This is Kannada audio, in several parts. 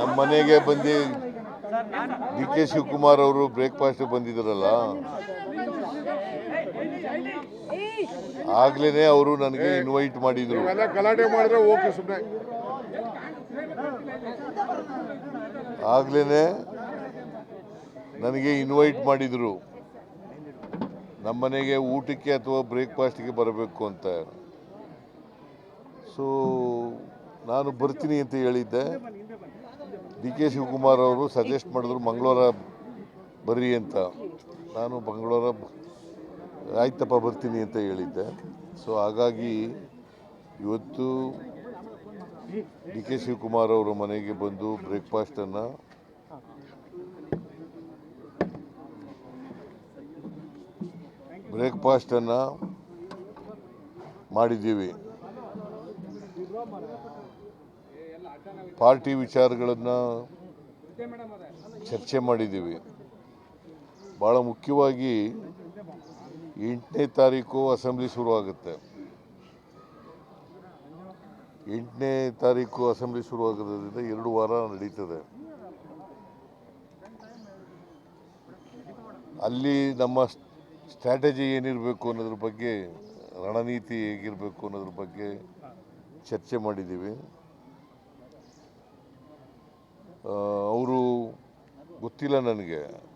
ನಮ್ಮ ಮನೆಗೆ ಬಂದು ಡಿ ಕೆ ಶಿವಕುಮಾರ್ ಅವರು ಬ್ರೇಕ್ಫಾಸ್ಟ್ ಬಂದಿದ್ರಲ್ಲ? ಆಗ್ಲೇನೆ ಅವರು ನನಗೆ ಇನ್ವೈಟ್ ಮಾಡಿದ್ರು. ಗಲಾಟೆ ಮಾಡಿದ್ರೆ ಓಕೆ ಸುಮ್ಮನೆ ಆಗ್ಲೇ ನನಗೆ ಇನ್ವೈಟ್ ಮಾಡಿದರು. ನಮ್ಮನೆಗೆ ಊಟಕ್ಕೆ ಅಥವಾ ಬ್ರೇಕ್ಫಾಸ್ಟ್ಗೆ ಬರಬೇಕು ಅಂತ. ಸೊ ನಾನು ಬರ್ತೀನಿ ಅಂತ ಹೇಳಿದ್ದೆ. ಡಿ ಕೆ ಶಿವಕುಮಾರ್ ಅವರು ಸಜೆಸ್ಟ್ ಮಾಡಿದ್ರು ಮಂಗಳವಾರ ಬರ್ರಿ ಅಂತ. ನಾನು ಮಂಗಳವಾರ ಆಯ್ತಪ್ಪ, ಬರ್ತೀನಿ ಅಂತ ಹೇಳಿದ್ದೆ. ಸೊ ಹಾಗಾಗಿ ಇವತ್ತು ಡಿ ಕೆ ಶಿವಕುಮಾರ್ ಅವರ ಮನೆಗೆ ಬಂದು ಬ್ರೇಕ್ಫಾಸ್ಟನ್ನು ಬ್ರೇಕ್ಫಾಸ್ಟನ್ನು ಮಾಡಿದ್ದೀವಿ. ಪಾರ್ಟಿ ವಿಚಾರಗಳನ್ನು ಚರ್ಚೆ ಮಾಡಿದ್ದೀವಿ. ಭಾಳ ಮುಖ್ಯವಾಗಿ ಎಂಟನೇ ತಾರೀಕು ಅಸೆಂಬ್ಲಿ ಶುರುವಾಗುತ್ತೆ ಎಂಟನೇ ತಾರೀಕು ಅಸೆಂಬ್ಲಿ ಶುರುವಾಗೋದ್ರಿಂದ ಎರಡು ವಾರ ನಡೀತದೆ. ಅಲ್ಲಿ ನಮ್ಮ ಸ್ಟ್ರಾಟಜಿ ಏನಿರಬೇಕು ಅನ್ನೋದ್ರ ಬಗ್ಗೆ, ರಣನೀತಿ ಹೇಗಿರಬೇಕು ಅನ್ನೋದ್ರ ಬಗ್ಗೆ ಚರ್ಚೆ ಮಾಡಿದ್ದೀವಿ. ಅವರು ಗೊತ್ತಿಲ್ಲ ನನಗೆ.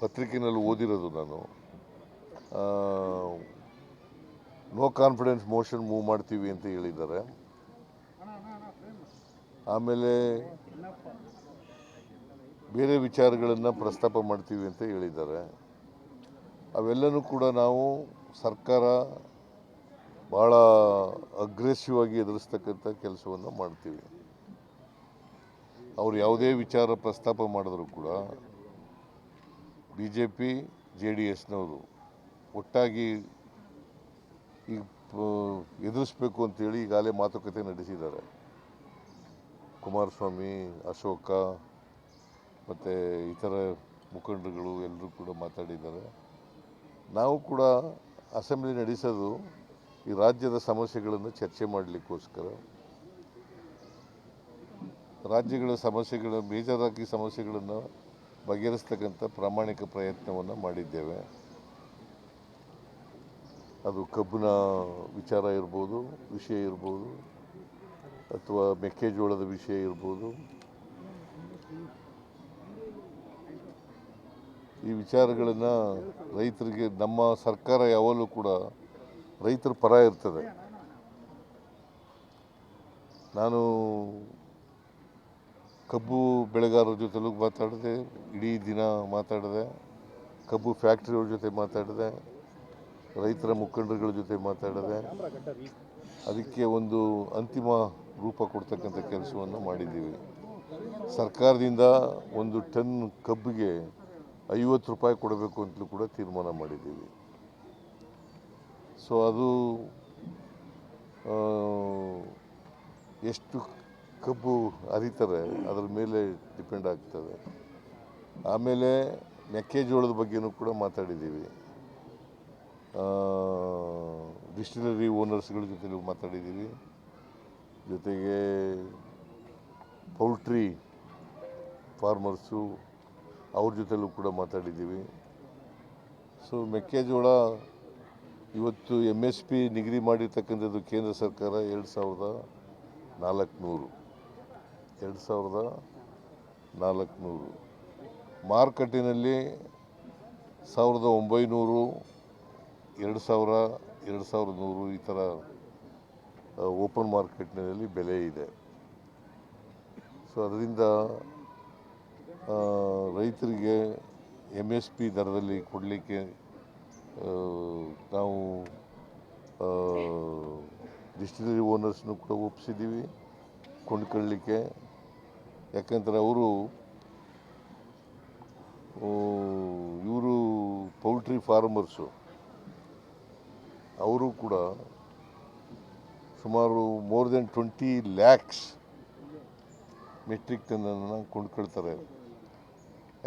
ಪತ್ರಿಕೆಯಲ್ಲಿ ಓದಿರೋದು ನಾನು. ನೋ ಕಾನ್ಫಿಡೆನ್ಸ್ ಮೋಷನ್ ಮೂವ್ ಮಾಡ್ತೀವಿ ಅಂತ ಹೇಳಿದ್ದಾರೆ. ಆಮೇಲೆ ಬೇರೆ ವಿಚಾರಗಳನ್ನು ಪ್ರಸ್ತಾಪ ಮಾಡ್ತೀವಿ ಅಂತ ಹೇಳಿದ್ದಾರೆ. ಅವೆಲ್ಲನೂ ಕೂಡ ನಾವು ಸರ್ಕಾರ ಭಾಳ ಅಗ್ರೆಸಿವ್ ಆಗಿ ಎದುರಿಸ್ತಕ್ಕಂಥ ಕೆಲಸವನ್ನು ಮಾಡ್ತೀವಿ. ಅವ್ರು ಯಾವುದೇ ವಿಚಾರ ಪ್ರಸ್ತಾಪ ಮಾಡಿದ್ರು ಕೂಡ B J P J D ಎಸ್ನವರು ಒಟ್ಟಾಗಿ ಈಗ ಎದುರಿಸ್ಬೇಕು ಅಂತೇಳಿ ಈಗಾಗಲೇ ಮಾತುಕತೆ ನಡೆಸಿದ್ದಾರೆ. ಕುಮಾರಸ್ವಾಮಿ, ಅಶೋಕ ಮತ್ತು ಇತರ ಮುಖಂಡರುಗಳು ಎಲ್ಲರೂ ಕೂಡ ಮಾತಾಡಿದ್ದಾರೆ. ನಾವು ಕೂಡ ಅಸೆಂಬ್ಲಿ ನಡೆಸೋದು ಈ ರಾಜ್ಯದ ಸಮಸ್ಯೆಗಳನ್ನು ಚರ್ಚೆ ಮಾಡಲಿಕ್ಕೋಸ್ಕರ ರಾಜ್ಯಗಳ ಸಮಸ್ಯೆಗಳ ಬೇಜಾರಾಗಿ ಸಮಸ್ಯೆಗಳನ್ನು ಬಗೆಹರಿಸ್ತಕ್ಕಂಥ ಪ್ರಾಮಾಣಿಕ ಪ್ರಯತ್ನವನ್ನು ಮಾಡಿದ್ದೇವೆ. ಅದು ಕಬ್ಬಿನ ವಿಚಾರ ಇರ್ಬೋದು, ವಿಷಯ ಇರ್ಬೋದು, ಅಥವಾ ಮೆಕ್ಕೆಜೋಳದ ವಿಷಯ ಇರ್ಬೋದು. ಈ ವಿಚಾರಗಳನ್ನು ರೈತರಿಗೆ, ನಮ್ಮ ಸರ್ಕಾರ ಯಾವಾಗಲೂ ಕೂಡ ರೈತರ ಪರ ಇರ್ತದೆ. ನಾನು ಕಬ್ಬು ಬೆಳೆಗಾರರ ಜೊತೆಲೂ ಮಾತಾಡಿದೆ, ಇಡೀ ದಿನ ಮಾತಾಡಿದೆ. ಕಬ್ಬು ಫ್ಯಾಕ್ಟ್ರಿಯವ್ರ ಜೊತೆ ಮಾತಾಡಿದೆ, ರೈತರ ಮುಖಂಡರುಗಳ ಜೊತೆ ಮಾತಾಡಿದೆ. ಅದಕ್ಕೆ ಒಂದು ಅಂತಿಮ ರೂಪ ಕೊಡ್ತಕ್ಕಂಥ ಕೆಲಸವನ್ನು ಮಾಡಿದ್ದೀವಿ. ಸರ್ಕಾರದಿಂದ ಒಂದು ಟನ್ ಕಬ್ಬಿಗೆ ಐವತ್ತು ರೂಪಾಯಿ ಕೊಡಬೇಕು ಅಂತಲೂ ಕೂಡ ತೀರ್ಮಾನ ಮಾಡಿದ್ದೀವಿ. ಸೊ ಅದು ಎಷ್ಟು ಕಬ್ಬು ಅರಿತಾರೆ ಅದರ ಮೇಲೆ ಡಿಪೆಂಡ್ ಆಗ್ತದೆ ಆಮೇಲೆ ಮೆಕ್ಕೆಜೋಳದ ಬಗ್ಗೆನೂ ಕೂಡ ಮಾತಾಡಿದ್ದೀವಿ. ಡಿಸ್ಟಿಲರಿ ಓನರ್ಸ್ಗಳ ಜೊತೆಲೂ ಮಾತಾಡಿದ್ದೀವಿ. ಜೊತೆಗೆ ಪೌಲ್ಟ್ರಿ ಫಾರ್ಮರ್ಸು ಅವ್ರ ಜೊತೆಲೂ ಕೂಡ ಮಾತಾಡಿದ್ದೀವಿ. ಸೊ, ಮೆಕ್ಕೆಜೋಳ ಇವತ್ತು ಎಂ ಎಸ್ ಪಿ ನಿಗದಿ ಮಾಡಿರ್ತಕ್ಕಂಥದ್ದು ಕೇಂದ್ರ ಸರ್ಕಾರ ಎರಡು ಸಾವಿರದ ನಾಲ್ಕುನೂರು. ಎರಡು ಸಾವಿರದ ನಾಲ್ಕುನೂರು. ಮಾರುಕಟ್ಟೆನಲ್ಲಿ ಸಾವಿರದ ಒಂಬೈನೂರು, ಎರಡು ಸಾವಿರ, ಎರಡು ಸಾವಿರದ ನೂರು ಈ ಥರ ಓಪನ್ ಮಾರ್ಕೆಟ್ನಲ್ಲಿ ಬೆಲೆ ಇದೆ. ಸೊ, ಅದರಿಂದ ರೈತರಿಗೆ ಎಂ ಎಸ್ ಪಿ ದರದಲ್ಲಿ ಕೊಡಲಿಕ್ಕೆ ನಾವು ಡಿಸ್ಟಿಲರಿ ಓನರ್ಸ್ನು ಕೂಡ ಒಪ್ಪಿಸಿದ್ದೀವಿ ಕೊಂಡ್ಕೊಳ್ಳಿಕ್ಕೆ. ಯಾಕಂದರೆ ಅವರು ಇವರು ಪೌಲ್ಟ್ರಿ ಫಾರ್ಮರ್ಸು. ಅವರು ಕೂಡ ಸುಮಾರು more than twenty lakhs metric ಟನ್ನನ್ನು ಕೊಂಡ್ಕೊಳ್ತಾರೆ.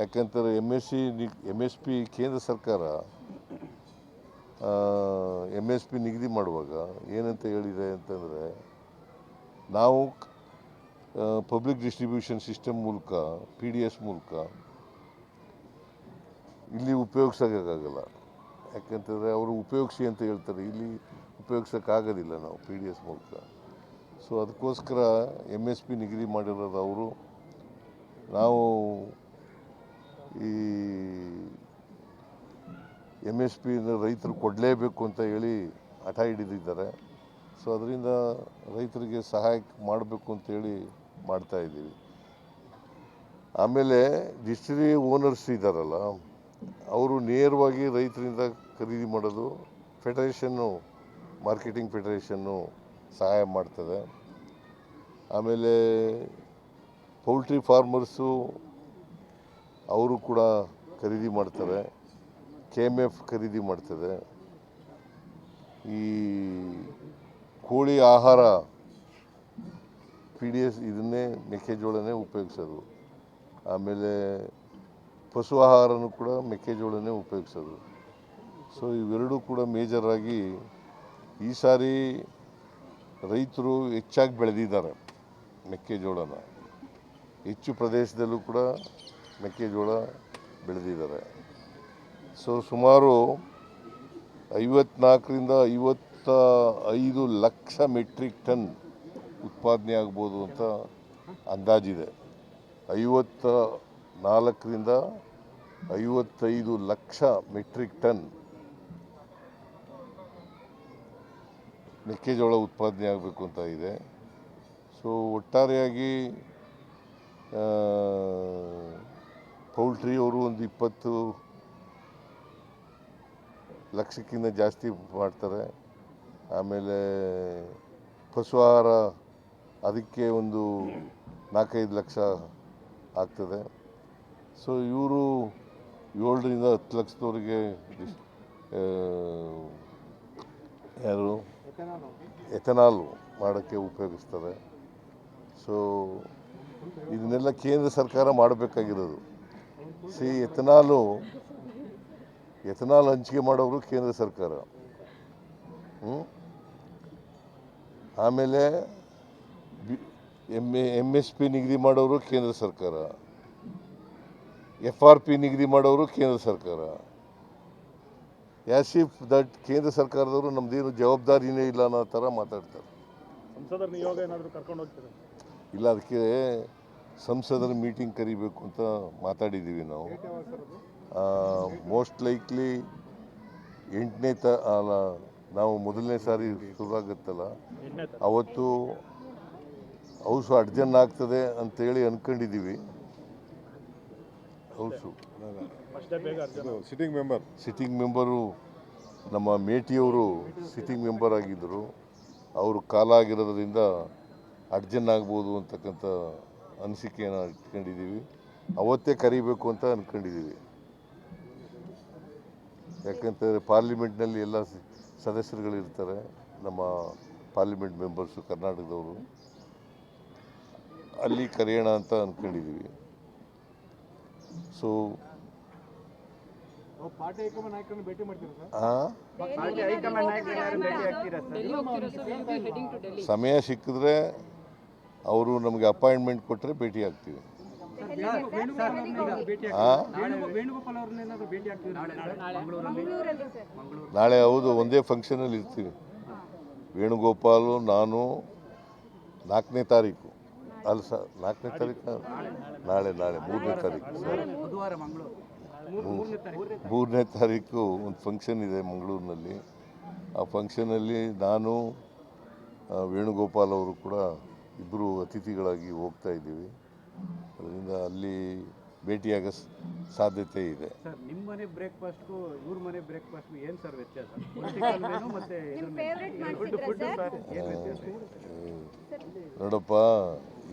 ಯಾಕಂತಾರೆ M S C M S P ಕೇಂದ್ರ ಸರ್ಕಾರ ಎಂ ಎಸ್ ಪಿ ನಿಗದಿ ಮಾಡುವಾಗ ಏನಂತ ಹೇಳಿದೆ ಅಂತಂದರೆ, ನಾವು ಪಬ್ಲಿಕ್ ಡಿಸ್ಟ್ರಿಬ್ಯೂಷನ್ ಸಿಸ್ಟಮ್ ಮೂಲಕ ಪಿ ಡಿ ಎಸ್ ಮೂಲಕ ಇಲ್ಲಿ ಉಪಯೋಗಿಸೋಕ್ಕಾಗಲ್ಲ. ಯಾಕಂತಂದರೆ ಅವರು ಉಪಯೋಗಿಸಿ ಅಂತ ಹೇಳ್ತಾರೆ. ಇಲ್ಲಿ ಉಪಯೋಗಿಸೋಕ್ಕಾಗೋದಿಲ್ಲ ನಾವು ಪಿ ಡಿ ಎಸ್ ಮೂಲಕ. ಸೊ ಅದಕ್ಕೋಸ್ಕರ ಎಂ ಎಸ್ ಪಿ ನಿಗದಿ ಮಾಡಿರೋದು ಅವರು. ನಾವು ಈ ಎಂ ಎಸ್ ಪಿಯಿಂದ ರೈತರು ಕೊಡಲೇಬೇಕು ಅಂತ ಹೇಳಿ ಹಠ ಹಿಡಿದಿದ್ದಾರೆ. ಸೊ ಅದರಿಂದ ರೈತರಿಗೆ ಸಹಾಯ ಮಾಡಬೇಕು ಅಂತೇಳಿ ಮಾಡ್ತಾ ಇದ್ದೀವಿ. ಆಮೇಲೆ ಡಿಸ್ಟ್ರಿ ಓನರ್ಸ್ ಇದ್ದಾರಲ್ಲ ಅವರು ನೇರವಾಗಿ ರೈತರಿಂದ ಖರೀದಿ ಮಾಡೋದು ಫೆಡರೇಷನ್ನು, ಮಾರ್ಕೆಟಿಂಗ್ ಫೆಡರೇಷನ್ನು ಸಹಾಯ ಮಾಡ್ತದೆ. ಆಮೇಲೆ ಪೌಲ್ಟ್ರಿ ಫಾರ್ಮರ್ಸು ಅವರು ಕೂಡ ಖರೀದಿ ಮಾಡ್ತಾರೆ, ಕೆ ಎಂ ಎಫ್ ಖರೀದಿ ಮಾಡ್ತದೆ. ಈ ಕೋಳಿ ಆಹಾರ ಪಿ ಡಿ ಎಸ್ ಇದನ್ನೇ ಮೆಕ್ಕೆಜೋಳನೇ ಉಪಯೋಗಿಸೋದು. ಆಮೇಲೆ ಪಶು ಆಹಾರನೂ ಕೂಡ ಮೆಕ್ಕೆಜೋಳನೇ ಉಪಯೋಗಿಸೋದು. ಸೊ ಇವೆರಡೂ ಕೂಡ ಮೇಜರಾಗಿ ಈ ಸಾರಿ ರೈತರು ಹೆಚ್ಚಾಗಿ ಬೆಳೆದಿದ್ದಾರೆ ಮೆಕ್ಕೆಜೋಳನ. ಹೆಚ್ಚು ಪ್ರದೇಶದಲ್ಲೂ ಕೂಡ ಮೆಕ್ಕೆಜೋಳ ಬೆಳೆದಿದ್ದಾರೆ. ಸೊ ಸುಮಾರು ಐವತ್ನಾಲ್ಕರಿಂದ ಐವತ್ತ ಐದು ಲಕ್ಷ ಮೆಟ್ರಿಕ್ ಟನ್ ಉತ್ಪಾದನೆ ಆಗ್ಬೋದು ಅಂತ ಅಂದಾಜಿದೆ. ಐವತ್ತ ನಾಲ್ಕರಿಂದ ಐವತ್ತೈದು ಲಕ್ಷ ಮೆಟ್ರಿಕ್ ಟನ್ ಮೆಕ್ಕೆಜೋಳ ಉತ್ಪಾದನೆ ಆಗಬೇಕು ಅಂತ ಇದೆ. ಸೊ, ಒಟ್ಟಾರೆಯಾಗಿ ಪೌಲ್ಟ್ರಿ ಅವರು ಒಂದು ಇಪ್ಪತ್ತು ಲಕ್ಷಕ್ಕಿಂತ ಜಾಸ್ತಿ ಮಾಡ್ತಾರೆ. ಆಮೇಲೆ ಪಶು ಆಹಾರ ಅದಕ್ಕೆ ಒಂದು ನಾಲ್ಕೈದು ಲಕ್ಷ ಆಗ್ತದೆ. ಸೊ ಇವರು ಏಳರಿಂದ ಹತ್ತು ಲಕ್ಷದವರೆಗೆ ಯಾರು? ಎಥನಾಲ್ ಮಾಡೋಕ್ಕೆ ಉಪಯೋಗಿಸ್ತಾರೆ. ಸೊ ಇದನ್ನೆಲ್ಲ ಕೇಂದ್ರ ಸರ್ಕಾರ ಮಾಡಬೇಕಾಗಿರೋದು. ಸಿ ಎಥನಾಲು, ಎಥನಾಲ್ ಹಂಚಿಕೆ ಮಾಡೋರು ಕೇಂದ್ರ ಸರ್ಕಾರ. ಆಮೇಲೆ ಎಂ ಎಂ ಎಸ್ ಪಿ ನಿಗದಿ ಮಾಡೋರು ಕೇಂದ್ರ ಸರ್ಕಾರ. ಎಫ್ ಆರ್ ಪಿ ನಿಗದಿ ಮಾಡೋರು ಕೇಂದ್ರ ಸರ್ಕಾರ. ಯಾಸ್ ಇಫ್ ದಟ್ ಕೇಂದ್ರ ಸರ್ಕಾರದವರು ನಮ್ದೇನು ಜವಾಬ್ದಾರಿನೇ ಇಲ್ಲ ಅನ್ನೋ ಥರ ಮಾತಾಡ್ತಾರೆ. ಇಲ್ಲ ಅದಕ್ಕೆ ಸಂಸದರ ಮೀಟಿಂಗ್ ಕರಿಬೇಕು ಅಂತ ಮಾತಾಡಿದ್ದೀವಿ ನಾವು. ಮೋಸ್ಟ್ ಲೈಕ್ಲಿ ಎಂಟನೇ ತ ಅಲ್ಲ ನಾವು ಮೊದಲನೇ ಸಾರಿ ಶುರುವಾಗುತ್ತಲ್ಲ ಅವತ್ತು ಹೌಸು ಅಡ್ಜನ್ ಆಗ್ತದೆ ಅಂತೇಳಿ ಅಂದ್ಕೊಂಡಿದ್ದೀವಿ ಅರ್ಜುನ ಸಿಟ್ಟಿಂಗ್ ಮೆಂಬರ್ ಸಿಟ್ಟಿಂಗ್ ಮೆಂಬರು ನಮ್ಮ ಮೇಟಿಯವರು ಸಿಟ್ಟಿಂಗ್ ಮೆಂಬರ್ ಆಗಿದ್ದರು. ಅವರು ಕಾಲ ಆಗಿರೋದ್ರಿಂದ ಅಡ್ಜನ್ ಆಗ್ಬೋದು ಅಂತಕ್ಕಂಥ ಅನಿಸಿಕೆಯನ್ನು ಇಟ್ಕೊಂಡಿದ್ದೀವಿ. ಅವತ್ತೇ ಕರಿಬೇಕು ಅಂತ ಅಂದ್ಕೊಂಡಿದ್ದೀವಿ ಯಾಕಂತಂದರೆ ಪಾರ್ಲಿಮೆಂಟ್ನಲ್ಲಿ ಎಲ್ಲ ಸದಸ್ಯರುಗಳಿರ್ತಾರೆ. ನಮ್ಮ ಪಾರ್ಲಿಮೆಂಟ್ ಮೆಂಬರ್ಸು ಕರ್ನಾಟಕದವರು. ಅಲ್ಲಿ ಕರೆಯೋಣ ಅಂತ ಅಂದ್ಕೊಂಡಿದ್ದೀವಿ ಸೊ ಪಾರ್ಟಿ ಹೈಕಮಾಂಡ್ ನಾಯಕರನ್ನು ಭೇಟಿ ಮಾಡ್ತೀರಾ ಸರ್? ಆ? ಪಾರ್ಟಿ ಹೈಕಮಾಂಡ್ ನಾಯಕರನ್ನು ಭೇಟಿ ಆಗ್ತೀರಾ ಸರ್? ಸಮಯ ಸಿಕ್ಕಿದ್ರೆ ಅವರು ನಮಗೆ ಅಪಾಯಿಂಟ್ಮೆಂಟ್ ಕೊಟ್ಟರೆ ಭೇಟಿ ಆಗ್ತೀವಿ. ನಾಳೆ ಹೌದು ಒಂದೇ ಫಂಕ್ಷನಲ್ಲಿ ಇರ್ತೀವಿ. ವೇಣುಗೋಪಾಲು ನಾನು ನಾಲ್ಕನೇ ತಾರೀಕು. ಅಲ್ಲ ಸರ್ ನಾಲ್ಕನೇ ತಾರೀಕು ನಾಳೆ ನಾಳೆ ಮೂರನೇ ತಾರೀಕು ಸರ್. ಮೂರನೇ ತಾರೀಕು. ಒಂದು ಫಂಕ್ಷನ್ ಇದೆ ಮಂಗಳೂರಿನಲ್ಲಿ. ಆ ಫಂಕ್ಷನಲ್ಲಿ ನಾನು ವೇಣುಗೋಪಾಲ್ ಅವರು ಕೂಡ ಇಬ್ಬರು ಅತಿಥಿಗಳಾಗಿ ಹೋಗ್ತಾ ಇದ್ದೀವಿ. ಅದರಿಂದ ಅಲ್ಲಿ ಭೇಟಿಯಾಗ ಸಾಧ್ಯತೆ ಇದೆ. ಸರ್ ನಿಮ್ಮ ಮನೆ ಬ್ರೇಕ್ಫಾಸ್ಟ್ಗೂ ಇವ್ರ ಮನೆ ಬ್ರೇಕ್ಫಾಸ್ಟ್ಗೂ ಏನು ಸರ್ ವ್ಯತ್ಯಾಸ? ಪೊಲಿಟಿಕಲ್ ಮೆನು ಮತ್ತೆ ನಿಮ್ಮ ಫೇವ್ರೆಟ್ ಮಾಡ್ತಿದ್ರಾ ಸರ್? ಏನು ವ್ಯತ್ಯಾಸ? ನೋಡಪ್ಪ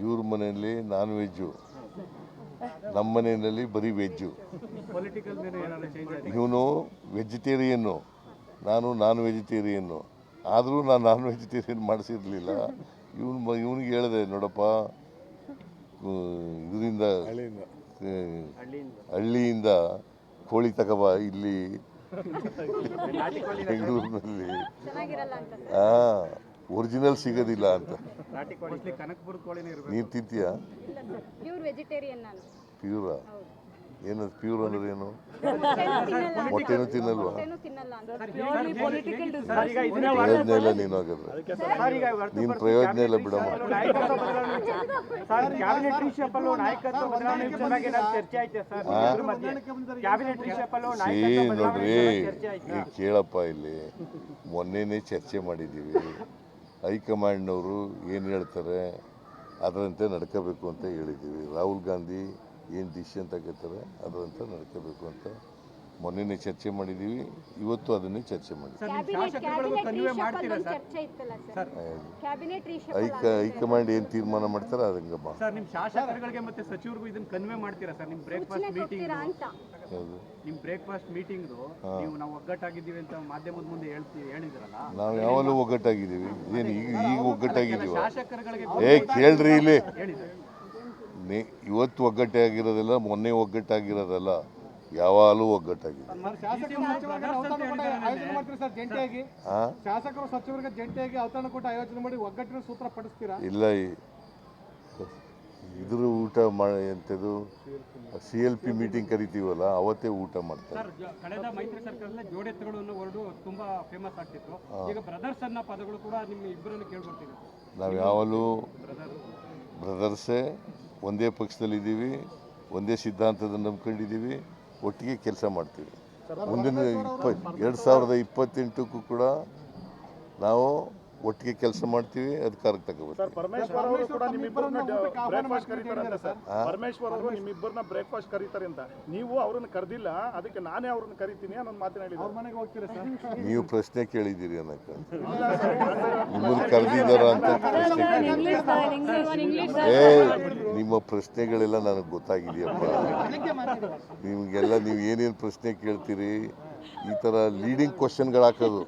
ಇವ್ರ ಮನೆಯಲ್ಲಿ ನಾನ್ ವೆಜ್ಜು. ನಮ್ಮ ಮನೆಯಲ್ಲಿ ಬರೀ ವೆಜ್ಜು. ಪೊಲಿಟಿಕಲ್ ಮೆನು ಏನಾದ್ರು ಚೇಂಜ್ ಆಗಿದೆ ಇವನು ವೆಜಿಟೇರಿಯನ್ನು. ನಾನು ನಾನ್ ವೆಜಿಟೇರಿಯನ್ನು. ಆದರೂ ನಾನು ನಾನ್ ವೆಜಿಟೇರಿಯನ್ ಮಾಡಿಸಿರ್ಲಿಲ್ಲ. ಇವನು ಇವನಿಗೆ ಹೇಳಿದೆ ನೋಡಪ್ಪ ಇದರಿಂದ ಹಳ್ಳಿಯಿಂದ. ಹಳ್ಳಿಯಿಂದ ಕೋಳಿ ತಗೋಬ ಇಲ್ಲಿ. ಬೆಂಗಳೂರಿನಲ್ಲಿ. ಚೆನ್ನಾಗಿರಲ್ಲ ಅಂತ. ಸರ್ ಹಾಂ. ಒರಿಜಿನಲ್ ಸಿಗೋದಿಲ್ಲ ಅಂತ. ನಾಟಿ ಕನಕಪುರ ಕೋಳಿನೇ ಇರಬೇಕು. ನೀನು ತಿಂತೀಯಾ? ಇಲ್ಲ ಸರ್ ಪ್ಯೂರ್ ವೆಜಿಟೇರಿಯನ್ ನಾನು. ಪ್ಯೂರಾ ಹೌದು. ಏನದು ಪ್ಯೂರ್ ಅಂದ್ರೆ ಏನು? ಮೊಟ್ಟೆನೂ ತಿನ್ನಲ್ವಾ? ತಿನ್ನಲ್ಲ ಅಂತ. ಸರ್ ಈಗ ಇದನ್ನೇ ಪ್ರಯೋಜನ ಇಲ್ಲ ನೀನು ಹಾಗಾದ್ರೆ. ಸರ್ ಈಗ ಹೊರತು ನೀನು ಪ್ರಯೋಜನ ಇಲ್ಲ ಬಿಡಮ್ಮ. ನೋಡ್ರಿ ಕೇಳಪ್ಪ ಇಲ್ಲಿ. ಮೊನ್ನೆನೇ ಚರ್ಚೆ ಮಾಡಿದ್ದೀವಿ. ಹೈಕಮಾಂಡ್ನವರು ಏನು ಹೇಳ್ತಾರೆ, ಅದರಂತೆ ನಡ್ಕೋಬೇಕು ಅಂತ ಹೇಳಿದ್ದೀವಿ. ರಾಹುಲ್ ಗಾಂಧಿ ಏನು ಡಿಸಿಷನ್ ತಗೋತಾರೆ ಅದರಂತೆ ನಡ್ಕೋಬೇಕು ಅಂತ ಮೊನ್ನೆನೇ ಚರ್ಚೆ ಮಾಡಿದ್ದೀವಿ ಇವತ್ತು ಅದನ್ನೇ ಚರ್ಚೆ ಮಾಡಿದ್ದೀವಿ ಹೈಕ ಹೈಕಮಾಂಡ್ ಏನು ತೀರ್ಮಾನ ಮಾಡ್ತಾರೆ ಅದಂಗೆ ಸರ್ ನಿಮ್ ಶಾಸಕರುಗಳಿಗೆ ಮತ್ತೆ ಸಚಿವರಿಗೂ ಇದನ್ನ ಕನ್ವೆ ಮಾಡ್ತೀರಾ ಸರ್? ನಿಮ್ ಬ್ರೇಕ್ಫಾಸ್ಟ್ ಮೀಟಿಂಗ್ ಹೋಗ್ತೀರಾ ಅಂತ. ಹೌದು. ನಿಮ್ ಬ್ರೇಕ್ಫಾಸ್ಟ್ ಮೀಟಿಂಗ್ ನೀವು ನಾವು ಒಗ್ಗಟ್ಟಾಗಿದ್ದೀವಿ ಅಂತ ಮಾಧ್ಯಮದ ಮುಂದೆ ಹೇಳ್ತೀವಿ ಹೇಳಿದ್ರಲ್ಲ? ನಾವು ಯಾವಾಗಲೂ ಒಗ್ಗಟ್ಟಾಗಿದ್ದೀವಿ. ಏನು ಈಗ ಈಗ ಒಗ್ಗಟ್ಟಾಗಿದ್ದೀವ? ಶಾಸಕರುಗಳಿಗೆ ಏ ಕೇಳ್ರಿ ಇಲ್ಲಿ. ಇವತ್ತು ಒಗ್ಗಟ್ಟೆ ಇವತ್ತು ಒಗ್ಗಟ್ಟಾಗಿರೋದಿಲ್ಲ ಮೊನ್ನೆ ಒಗ್ಗಟ್ಟಾಗಿರೋದಲ್ಲ. ಯಾವಾಗಲೂ ಒಗ್ಗಟ್ಟಾಗಿದೆ ಇಲ್ಲ ಈ- ಇದ್ರ ಊಟ ಮಾಡಿ ಎಂಥದ್ದು? ಸಿ ಎಲ್ ಪಿ ಮೀಟಿಂಗ್ ಕರಿತೀವಲ್ಲ ಅವತ್ತೇ ಊಟ ಮಾಡ್ತಾರೆ. ಕಳೆದ ಮೈತ್ರಿ ಸರ್ಕಾರದಲ್ಲಿ ಜೋಡೆತ್ತುಗಳು ಅನ್ನೋ ವರ್ಡು ತುಂಬಾ ಫೇಮಸ್ ಆಗ್ತಿತ್ತು. ಈಗ ಬ್ರದರ್ಸ್ ಅನ್ನೋ ಪದಗಳು ಕೂಡ ನಿಮ್ಮ ಇಬ್ಬರನ್ನು ನಾವು ಯಾವಾಗಲೂ ಬ್ರದರ್ಸೇ ಒಂದೇ ಪಕ್ಷದಲ್ಲಿದ್ದೀವಿ ಒಂದೇ ಸಿದ್ಧಾಂತದ ನಂಬ್ಕೊಂಡಿದ್ದೀವಿ. ಒಟ್ಟಿಗೆ ಕೆಲಸ ಮಾಡ್ತೀವಿ. ಮುಂದಿನ ಇಪ್ಪ ಎರಡು ಸಾವಿರದ ಇಪ್ಪತ್ತೆಂಟಕ್ಕೂ ಕೂಡ ನಾವು ಒಟ್ಟಿಗೆ ಕೆಲಸ ಮಾಡ್ತೀವಿ ಅಧಿಕಾರಕ್ಕೆ ತಗೋಬೇಕು ಪರಮೇಶ್ವರ್ ಅವರು ಕೂಡ ನಿಮ್ಮಿಬ್ಬರನ್ನ ಬ್ರೇಕ್ಫಾಸ್ಟ್ ಕರೀತಾರಂತ ಸರ್. ಪರಮೇಶ್ವರ್ ಅವರು ನಿಮ್ಮಿಬ್ಬರನ್ನ ಬ್ರೇಕ್ಫಾಸ್ಟ್ ಕರೀತಾರೆ ಅಂತ. ನೀವು ಅವ್ರನ್ನ ಕರೆದಿಲ್ಲ ಅದಕ್ಕೆ ನಾನೇ ಅವ್ರನ್ನ ಕರಿತೀನಿ ಅನ್ನೋ ಮಾತನ್ನ ಅವ್ರ ಹೇಳಿದ್ರು ಮನೆಗೆ ಹೋಗ್ತೀರಾ ಸರ್? ನೀವು ಪ್ರಶ್ನೆ ಕೇಳಿದ್ದೀರಿ ಅನ್ನಕ್ಕೆ. ನಿಮ್ಮನ್ನು ಕರೆದಿದ್ದಾರ ಅಂತ ಪ್ರಶ್ನೆ ಕೇಳಿದ್ದೀರಿ. ಏ ನಿಮ್ಮ ಪ್ರಶ್ನೆಗಳೆಲ್ಲ ನನಗೆ ಗೊತ್ತಾಗಿದೆಯಪ್ಪ. ನಿಮಗೆಲ್ಲ ನೀವು ಏನೇನು ಪ್ರಶ್ನೆ ಕೇಳ್ತೀರಿ? ಈ ಥರ ಲೀಡಿಂಗ್ ಕ್ವಶನ್ಗಳು ಹಾಕೋದು.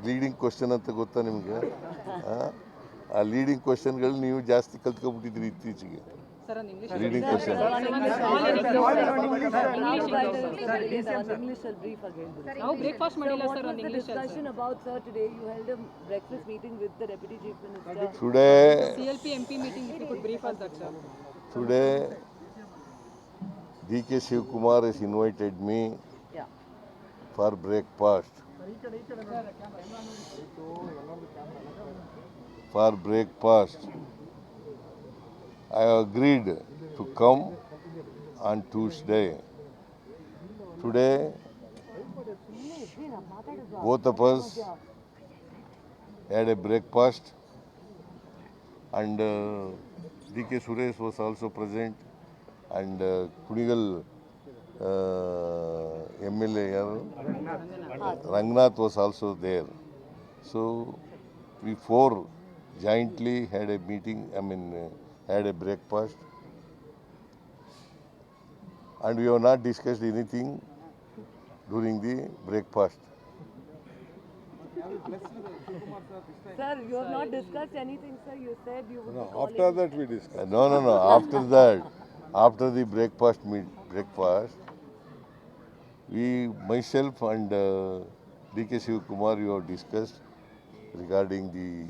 ಅಲ್ಲ ಸರ್ ಹೋಗ್ತೀರಾ ಅಂತ ಲೀ ಕೇಳಿದ್ವಿ ಸರ್ ಲೀಡಿಂಗ್ ಕ್ವಶನ್ ಅಂತ ಗೊತ್ತಾ ನಿಮಗೆ ಆ ಲೀಡಿಂಗ್ ಕ್ವಶನ್ಗಳು ನೀವು ಜಾಸ್ತಿ ಕಲ್ತ್ಕೊಬಿಟ್ಟಿದ್ರಿ ಇತ್ತೀಚೆಗೆ ಲೀಡಿಂಗ್ ಕ್ವಶನ್ ನಾವು ಬ್ರೇಕ್ಫಾಸ್ಟ್ ಮಾಡಿಲ್ಲ ಸರ್ ಒಂದು English discussion about sir today you held a breakfast meeting with the deputy chief minister today CLP MP meeting if you could brief us that sir today D K Shivakumar has invited me yeah for breakfast. For breakfast, I agreed to come on Tuesday. Today, both of us had a breakfast, and uh, D.K. Suresh was also present, and uh, Kunigal uh, MLA yaru? Rangnath was also there. So we four jointly had a meeting, I mean, uh, had a breakfast. And we have not discussed anything during the breakfast. sir you have not discussed anything sir you said you would be calling After that we discuss. Uh, No, no, no. After that, after the breakfast meet, breakfast, we, myself and uh, D.K. Shiv Kumar, you have discussed regarding the